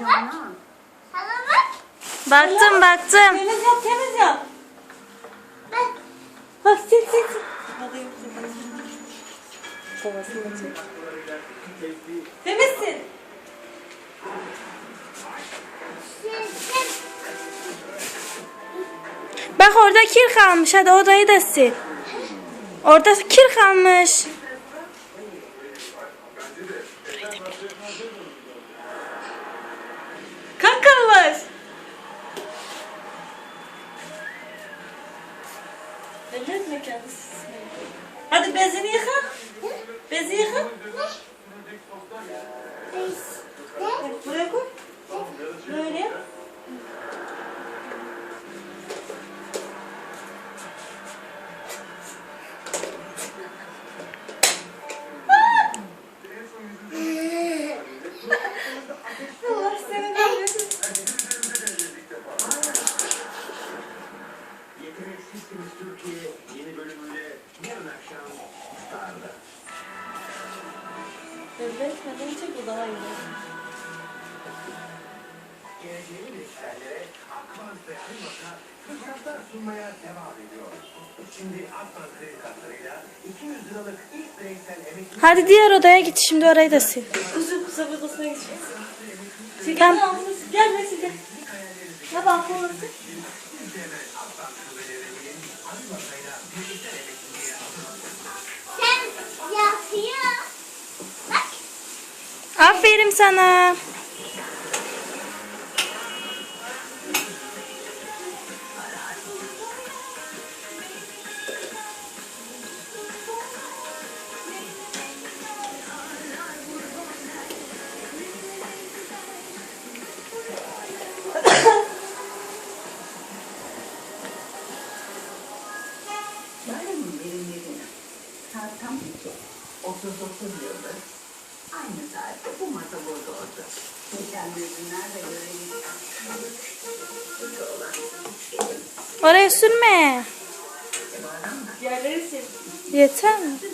Canan. Baktım baktım. Temiz yap temiz yap. Bak sil sil sil. Kovasını da çek. Temizsin. Bak orada kir kalmış. Hadi odayı da sil. Orada kir kalmış. Kanka Elletme kendisi. Hadi bezini yıka. Bezi yıka. Bak, Buraya koy. Elletmeden çek o daha iyi. Geleceği gençlerlere Akbank ve Aymak'a fırsatlar sunmaya devam ediyor. Şimdi Akbank kredi kartlarıyla 200 liralık ilk bireysel emekli Hadi diğer odaya git. Şimdi orayı da sil. Kuzum kısa bir odasına gideceğiz. Tamam. Gel Mesut gel. Ne bak orası? Sen Aferin sana. Tam iki. 39 yıldır. Görelim. Oraya sürme. Yerleri sil. Yeter mi?